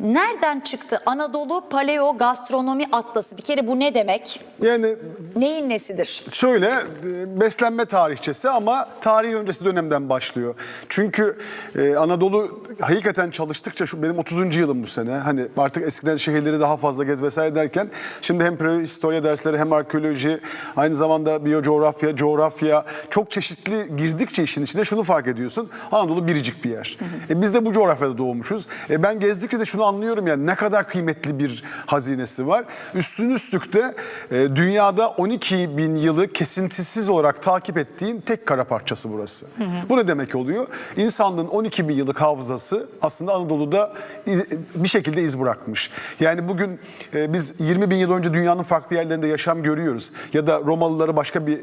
Nereden çıktı Anadolu Paleo Gastronomi Atlası? Bir kere bu ne demek? Yani Neyin nesidir? şöyle e, beslenme tarihçesi ama tarih öncesi dönemden başlıyor. Çünkü e, Anadolu hakikaten çalıştıkça şu benim 30. yılım bu sene. Hani artık eskiden şehirleri daha fazla gez vesaire derken şimdi hem prehistorya dersleri hem arkeoloji aynı zamanda biyocoğrafya, coğrafya çok çeşitli girdikçe işin içine şunu fark ediyorsun. Anadolu biricik bir yer. E, biz de bu coğrafyada doğmuşuz. E, ben gezdikçe de şunu anlıyorum yani ne kadar kıymetli bir hazinesi var. Üstün üstlükte e, dünyada 12 bin yılı kesintisiz olarak takip ettiğin tek kara parçası burası. Bu ne demek oluyor? İnsanlığın 12 bin yıllık hafızası aslında Anadolu'da iz- bir şekilde iz bırakmış. Yani bugün e, biz 20 bin yıl önce dünyanın farklı yerlerinde yaşam görüyoruz. Ya da Romalıları başka bir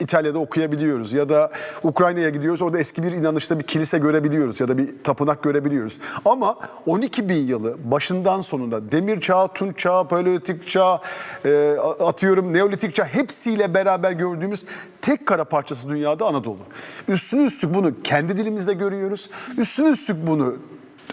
İtalya'da okuyabiliyoruz ya da Ukrayna'ya gidiyoruz orada eski bir inanışta bir kilise görebiliyoruz ya da bir tapınak görebiliyoruz. Ama 12 bin yılı başından sonunda demir çağı, tunç çağı, paleolitik çağ, e, atıyorum neolitik çağ hepsiyle beraber gördüğümüz tek kara parçası dünyada Anadolu. Üstüne üstlük bunu kendi dilimizde görüyoruz. Üstüne üstlük bunu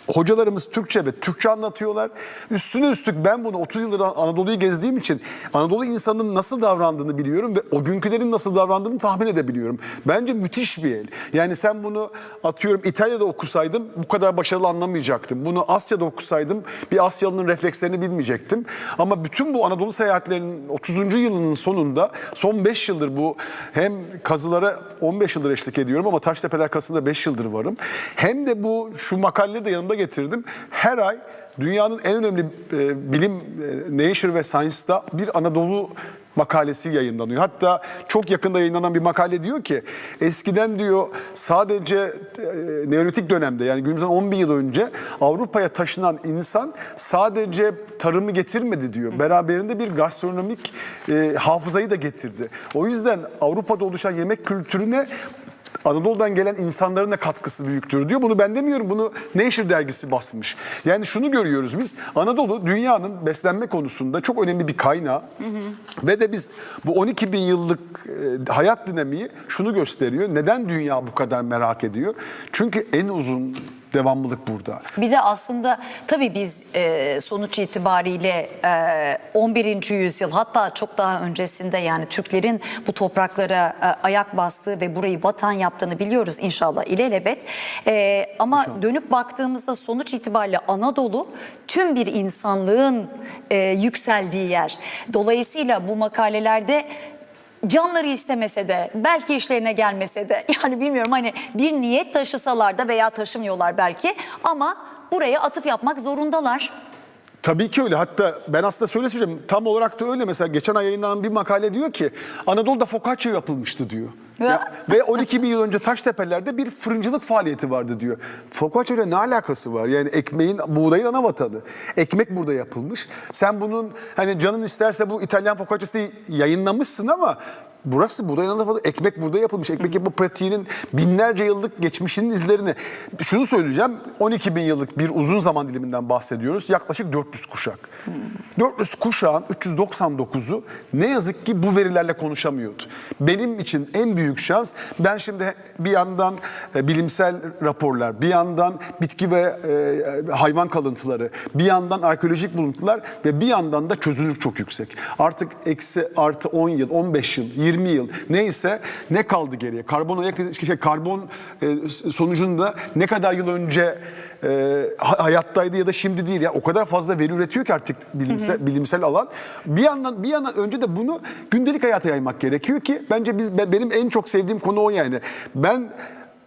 Hocalarımız Türkçe ve Türkçe anlatıyorlar. Üstüne üstlük ben bunu 30 yıldır Anadolu'yu gezdiğim için Anadolu insanının nasıl davrandığını biliyorum ve o günkülerin nasıl davrandığını tahmin edebiliyorum. Bence müthiş bir el. Yani sen bunu atıyorum İtalya'da okusaydım bu kadar başarılı anlamayacaktım. Bunu Asya'da okusaydım bir Asyalı'nın reflekslerini bilmeyecektim. Ama bütün bu Anadolu seyahatlerinin 30. yılının sonunda son 5 yıldır bu hem kazılara 15 yıldır eşlik ediyorum ama Taştepeler Kası'nda 5 yıldır varım. Hem de bu şu makaleleri de yanımda getirdim. Her ay dünyanın en önemli e, bilim e, Nature ve Science'da bir Anadolu makalesi yayınlanıyor. Hatta çok yakında yayınlanan bir makale diyor ki eskiden diyor sadece e, Neolitik dönemde yani günümüzden 10 bin yıl önce Avrupa'ya taşınan insan sadece tarımı getirmedi diyor. Beraberinde bir gastronomik e, hafızayı da getirdi. O yüzden Avrupa'da oluşan yemek kültürüne Anadolu'dan gelen insanların da katkısı büyüktür diyor. Bunu ben demiyorum. Bunu Nature dergisi basmış. Yani şunu görüyoruz biz. Anadolu dünyanın beslenme konusunda çok önemli bir kaynağı. Ve de biz bu 12 bin yıllık e, hayat dinamiği şunu gösteriyor. Neden dünya bu kadar merak ediyor? Çünkü en uzun devamlılık burada. Bir de aslında tabii biz e, sonuç itibariyle e, 11. yüzyıl hatta çok daha öncesinde yani Türklerin bu topraklara e, ayak bastığı ve burayı vatan yaptığını biliyoruz inşallah ilelebet. E, ama dönüp baktığımızda sonuç itibariyle Anadolu tüm bir insanlığın e, yükseldiği yer. Dolayısıyla bu makalelerde canları istemese de belki işlerine gelmese de yani bilmiyorum hani bir niyet taşısalar da veya taşımıyorlar belki ama buraya atıf yapmak zorundalar. Tabii ki öyle. Hatta ben aslında şöyle söyleyeceğim. Tam olarak da öyle. Mesela geçen ay yayınlanan bir makale diyor ki Anadolu'da focaccia yapılmıştı diyor. Ya, ve 12 bin yıl önce Taştepe'lerde bir fırıncılık faaliyeti vardı diyor. Focaccia ile ne alakası var? Yani ekmeğin, buğdayın ana vatanı. Ekmek burada yapılmış. Sen bunun hani canın isterse bu İtalyan focaccia'sını yayınlamışsın ama Burası buğdayın ana vatanı. Ekmek burada yapılmış. Ekmek yapma pratiğinin binlerce yıllık geçmişinin izlerini. Şunu söyleyeceğim. 12 bin yıllık bir uzun zaman diliminden bahsediyoruz. Yaklaşık 400 kuşak. 400 kuşağın 399'u ne yazık ki bu verilerle konuşamıyordu. Benim için en büyük şans ben şimdi bir yandan e, bilimsel raporlar, bir yandan bitki ve e, hayvan kalıntıları, bir yandan arkeolojik buluntular ve bir yandan da çözünürlük çok yüksek. Artık eksi artı 10 yıl, 15 yıl, 20 yıl neyse ne kaldı geriye? Karbon ayak şey, karbon e, sonucunda ne kadar yıl önce e, ha- hayattaydı ya da şimdi değil ya o kadar fazla veri üretiyor ki artık bilimsel bilimsel alan. Bir yandan bir yandan önce de bunu gündelik hayata yaymak gerekiyor ki bence biz be- benim en çok sevdiğim konu o yani. Ben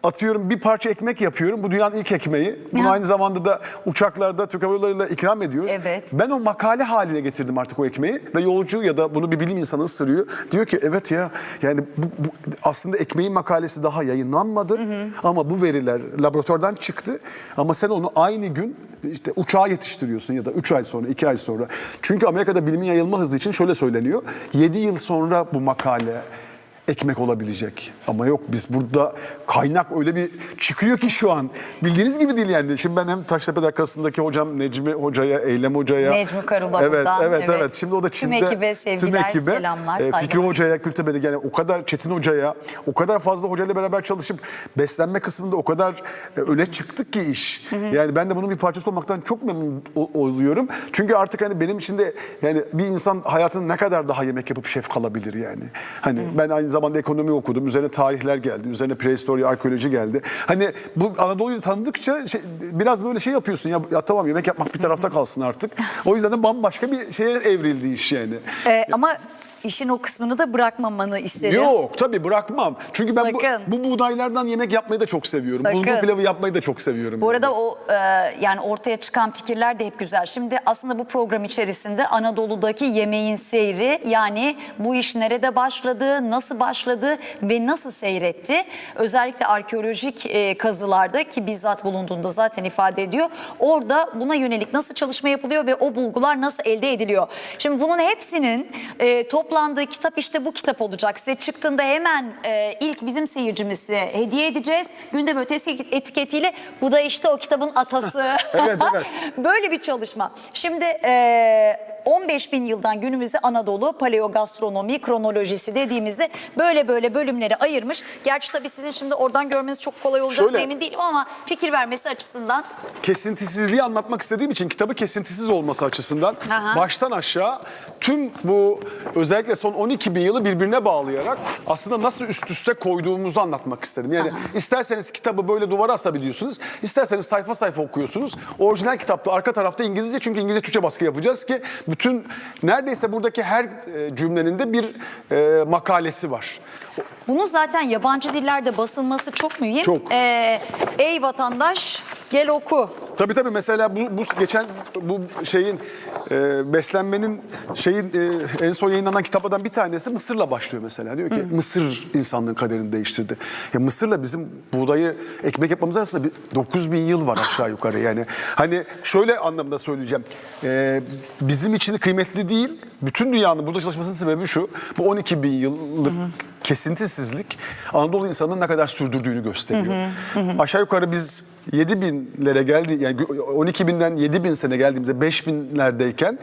atıyorum bir parça ekmek yapıyorum. Bu dünyanın ilk ekmeği. Bunu Ya. aynı zamanda da uçaklarda Türk Hava Yolları'yla ikram ediyoruz. Evet. Ben o makale haline getirdim artık o ekmeği ve yolcu ya da bunu bir bilim insanı ısırıyor. Diyor ki evet ya yani bu, bu aslında ekmeğin makalesi daha yayınlanmadı ama bu veriler laboratuvardan çıktı ama sen onu aynı gün işte uçağa yetiştiriyorsun ya da 3 ay sonra 2 ay sonra. Çünkü Amerika'da bilimin yayılma hızı için şöyle söyleniyor. 7 yıl sonra bu makale ekmek olabilecek. Ama yok biz burada kaynak öyle bir çıkıyor ki şu an. Bildiğiniz gibi değil yani. Şimdi ben hem Taştepe dakikasındaki hocam Necmi Hoca'ya, Eylem Hoca'ya. Necmi Karula evet, Evet, evet, evet. Şimdi o da Tüm Çin'de. ekibe sevgiler, selamlar, e, Fikri. Hoca'ya, Kültepe'de yani o kadar Çetin Hoca'ya, o kadar fazla hocayla beraber çalışıp beslenme kısmında o kadar e, öne çıktık ki iş. Yani ben de bunun bir parçası olmaktan çok memnun oluyorum. Çünkü artık hani benim için de yani bir insan hayatında ne kadar daha yemek yapıp şef kalabilir yani. Hani ben aynı zamanda ekonomi okudum. Üzerine tarihler geldi. Üzerine prehistori, arkeoloji geldi. Hani bu Anadolu'yu tanıdıkça şey, biraz böyle şey yapıyorsun. Ya, ya tamam yemek yapmak bir tarafta kalsın artık. O yüzden de bambaşka bir şeye evrildi iş yani. Ee, ama işin o kısmını da bırakmamanı isterim. Yok tabii bırakmam. Çünkü ben bu, Sakın. bu buğdaylardan yemek yapmayı da çok seviyorum. Sakın. Bulgur pilavı yapmayı da çok seviyorum. Bu arada o e, yani ortaya çıkan fikirler de hep güzel. Şimdi aslında bu program içerisinde Anadolu'daki yemeğin seyri yani bu iş nerede başladı, nasıl başladı ve nasıl seyretti? Özellikle arkeolojik e, kazılarda ki bizzat bulunduğunda zaten ifade ediyor. Orada buna yönelik nasıl çalışma yapılıyor ve o bulgular nasıl elde ediliyor? Şimdi bunun hepsinin e, toplandığı kitap işte bu kitap olacak. Size çıktığında hemen e, ilk bizim seyircimize hediye edeceğiz. Gündem ötesi etiketiyle bu da işte o kitabın atası. Evet, evet. Böyle bir çalışma. Şimdi e, 15 bin yıldan günümüze Anadolu paleogastronomi kronolojisi dediğimizde böyle böyle bölümleri ayırmış. Gerçi tabii sizin şimdi oradan görmeniz çok kolay olacak Şöyle- emin değilim ama fikir vermesi açısından Kesintisizliği anlatmak istediğim için kitabı kesintisiz olması açısından Aha. baştan aşağı tüm bu özellikle son 12 bin yılı birbirine bağlayarak aslında nasıl üst üste koyduğumuzu anlatmak istedim. Yani isterseniz kitabı böyle duvara asabiliyorsunuz, isterseniz sayfa sayfa okuyorsunuz. Orijinal kitapta arka tarafta İngilizce çünkü İngilizce Türkçe baskı yapacağız ki bütün neredeyse buradaki her e, cümlenin de bir e, makalesi var. bunun zaten yabancı dillerde basılması çok mühim. Çok. E, ey vatandaş gel oku. Tabii tabii mesela bu, bu geçen bu şeyin e, beslenmenin şeyin e, en son yayınlanan kitaplardan bir tanesi Mısır'la başlıyor mesela. Diyor ki Mısır insanlığın kaderini değiştirdi. Ya Mısır'la bizim buğdayı ekmek yapmamız arasında bir 9 bin yıl var aşağı yukarı yani. Hani şöyle anlamda söyleyeceğim. E, bizim için kıymetli değil. Bütün dünyanın burada çalışmasının sebebi şu. Bu 12 bin yıllık kesintisizlik Anadolu insanının ne kadar sürdürdüğünü gösteriyor. Aşağı yukarı biz 7 binlere geldi yani 12 binden 7 bin sene geldiğimizde 5 binlerdeyken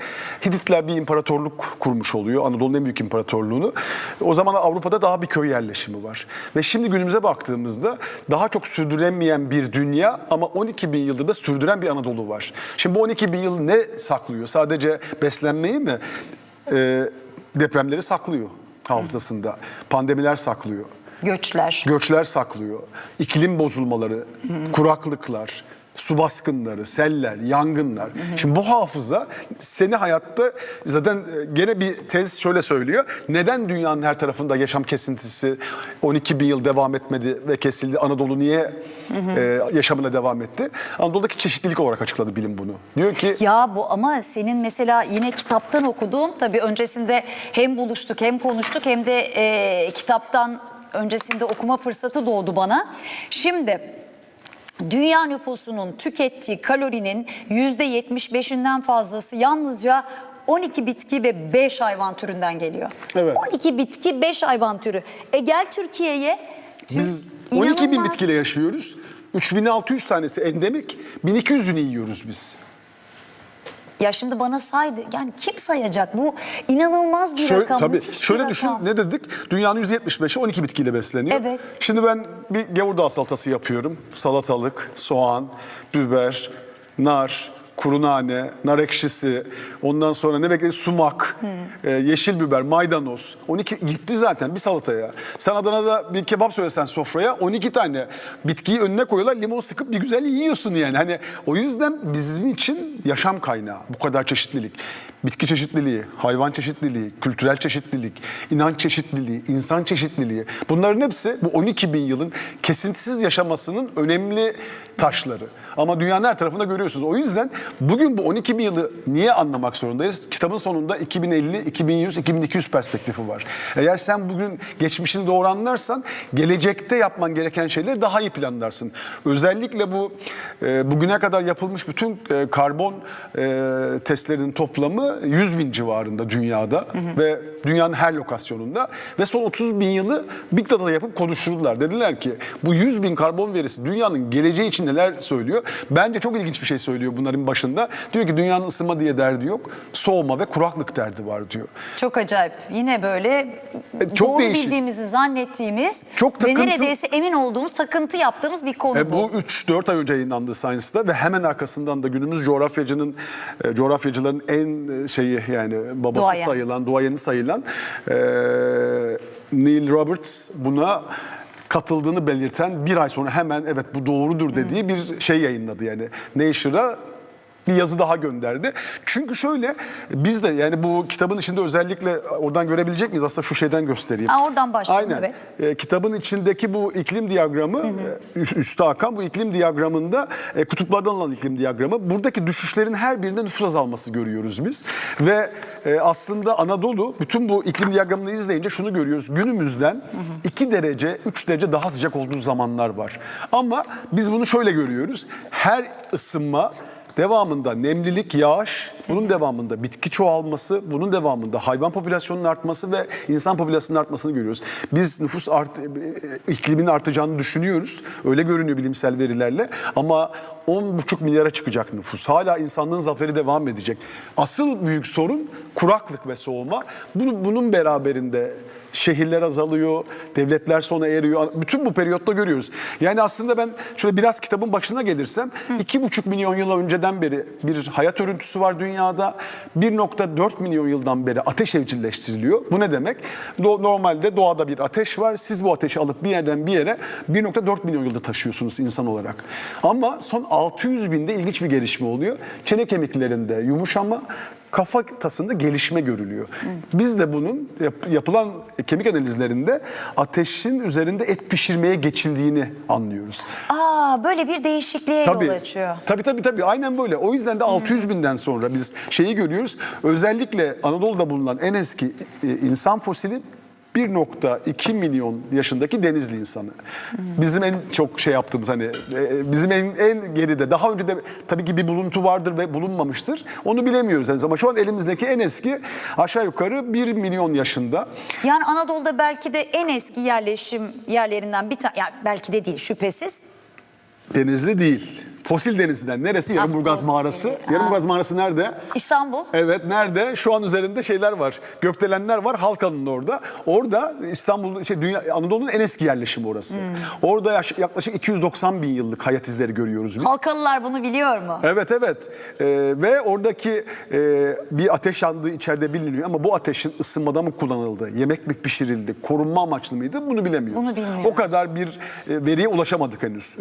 Hititler bir imparatorluk kurmuş oluyor. Anadolu'nun en büyük imparatorluğunu. O zaman Avrupa'da daha bir köy yerleşimi var. Ve şimdi günümüze baktığımızda daha çok sürdüremeyen bir dünya ama 12 bin yıldır da sürdüren bir Anadolu var. Şimdi bu 12 bin yıl ne saklıyor? Sadece beslenmeyi mi? Ee, depremleri saklıyor hafızasında. Pandemiler saklıyor. Göçler. Göçler saklıyor. iklim bozulmaları, kuraklıklar, su baskınları, seller, yangınlar. Şimdi bu hafıza seni hayatta zaten e, gene bir tez şöyle söylüyor. Neden dünyanın her tarafında yaşam kesintisi 12 bin yıl devam etmedi ve kesildi? Anadolu niye e, yaşamına devam etti? Anadolu'daki çeşitlilik olarak açıkladı bilim bunu. Diyor ki Ya bu ama senin mesela yine kitaptan okuduğum tabii öncesinde hem buluştuk hem konuştuk hem de e, kitaptan öncesinde okuma fırsatı doğdu bana. Şimdi dünya nüfusunun tükettiği kalorinin %75'inden fazlası yalnızca 12 bitki ve 5 hayvan türünden geliyor. Evet. 12 bitki 5 hayvan türü. E gel Türkiye'ye. Tür- biz 12 bin İnanılmaz. bitkiyle yaşıyoruz. 3600 tanesi endemik, 1200'ünü yiyoruz biz. Ya şimdi bana saydı. Yani kim sayacak? Bu inanılmaz bir Şöyle, rakam. tabii, şöyle düşün rakam. ne dedik? Dünyanın %75'i 12 bitkiyle besleniyor. Evet. Şimdi ben bir gavurdağ salatası yapıyorum. Salatalık, soğan, biber, nar, kuru nane, nar ekşisi, ondan sonra ne bekledi? Sumak, e, yeşil biber, maydanoz. 12 gitti zaten bir salataya. Sen Adana'da bir kebap söylesen sofraya 12 tane bitkiyi önüne koyuyorlar. Limon sıkıp bir güzel yiyorsun yani. Hani o yüzden bizim için yaşam kaynağı bu kadar çeşitlilik. Bitki çeşitliliği, hayvan çeşitliliği, kültürel çeşitlilik, inanç çeşitliliği, insan çeşitliliği. Bunların hepsi bu 12 bin yılın kesintisiz yaşamasının önemli taşları. Ama dünyanın her tarafında görüyorsunuz. O yüzden bugün bu 12 bin yılı niye anlamak zorundayız? Kitabın sonunda 2050, 2100, 2200 perspektifi var. Eğer sen bugün geçmişini doğru anlarsan gelecekte yapman gereken şeyleri daha iyi planlarsın. Özellikle bu e, bugüne kadar yapılmış bütün e, karbon e, testlerinin toplamı nüfusu 100 bin civarında dünyada ve dünyanın her lokasyonunda ve son 30 bin yılı Big Data'da yapıp konuşturdular. Dediler ki bu 100 bin karbon verisi dünyanın geleceği için neler söylüyor? Bence çok ilginç bir şey söylüyor bunların başında. Diyor ki dünyanın ısınma diye derdi yok, soğuma ve kuraklık derdi var diyor. Çok acayip. Yine böyle E, çok doğru değişik. bildiğimizi zannettiğimiz Çok ve takıntı- neredeyse emin olduğumuz takıntı yaptığımız bir konu E, bu. bu 3-4 ay önce yayınlandı Science'da ve hemen arkasından da günümüz coğrafyacının e, coğrafyacıların en e, şeyi yani babası Duayen. sayılan, duayeni sayılan e, Neil Roberts buna katıldığını belirten bir ay sonra hemen evet bu doğrudur dediği bir şey yayınladı yani Nature'a bir yazı daha gönderdi. Çünkü şöyle biz de yani bu kitabın içinde özellikle oradan görebilecek miyiz? Aslında şu şeyden göstereyim. Ha, oradan başlayalım, Aynen. evet. E, kitabın içindeki bu iklim diyagramı, e, üst- üste akan bu iklim diyagramında e, kutuplardan alınan iklim diyagramı. Buradaki düşüşlerin her birinde nüfus azalması görüyoruz biz. Ve e, aslında Anadolu bütün bu iklim diyagramını izleyince şunu görüyoruz. Günümüzden 2 derece, 3 derece daha sıcak olduğu zamanlar var. Ama biz bunu şöyle görüyoruz. Her ısınma Devamında nemlilik, yağış, bunun devamında bitki çoğalması, bunun devamında hayvan popülasyonunun artması ve insan popülasyonunun artmasını görüyoruz. Biz nüfus art, e, iklimin artacağını düşünüyoruz. Öyle görünüyor bilimsel verilerle. Ama 10,5 milyara çıkacak nüfus. Hala insanlığın zaferi devam edecek. Asıl büyük sorun kuraklık ve soğuma. Bunu, bunun beraberinde şehirler azalıyor, devletler sona eriyor. Bütün bu periyotta görüyoruz. Yani aslında ben şöyle biraz kitabın başına gelirsem, iki buçuk milyon yıl önceden beri bir hayat örüntüsü var dünyada. 1.4 milyon yıldan beri ateş evcilleştiriliyor. Bu ne demek? Normalde doğada bir ateş var. Siz bu ateşi alıp bir yerden bir yere 1.4 milyon yılda taşıyorsunuz insan olarak. Ama son 600 binde ilginç bir gelişme oluyor. Çene kemiklerinde yumuşama, kafatasında gelişme görülüyor. Biz de bunun yap- yapılan kemik analizlerinde ateşin üzerinde et pişirmeye geçildiğini anlıyoruz. Aa böyle bir değişikliğe yol açıyor. Tabii tabii tabii aynen böyle. O yüzden de 600 binden sonra biz şeyi görüyoruz. Özellikle Anadolu'da bulunan en eski e, insan fosili 1.2 milyon yaşındaki denizli insanı. Bizim en çok şey yaptığımız hani e, bizim en, en geride daha önce de tabii ki bir buluntu vardır ve bulunmamıştır. Onu bilemiyoruz henüz ama şu an elimizdeki en eski aşağı yukarı 1 milyon yaşında. Yani Anadolu'da belki de en eski yerleşim yerlerinden bir tane, yani belki de değil şüphesiz. Denizli değil. Fosil denizden. Neresi? Yarımburgaz mağarası. Yarımburgaz mağarası nerede? İstanbul. Evet nerede? Şu an üzerinde şeyler var. Gökdelenler var Halkalı'nın orada. Orada İstanbul, şey, dünya, Anadolu'nun en eski yerleşimi orası. Hmm. Orada yaş- yaklaşık 290 bin yıllık hayat izleri görüyoruz biz. Halkalılar bunu biliyor mu? Evet evet Ee, ve oradaki e, bir ateş yandığı içeride biliniyor ama bu ateşin ısınmada mı kullanıldı, yemek mi pişirildi, korunma amaçlı mıydı bunu bilemiyoruz. Bunu bilmiyoruz. O kadar bir e, veriye ulaşamadık henüz.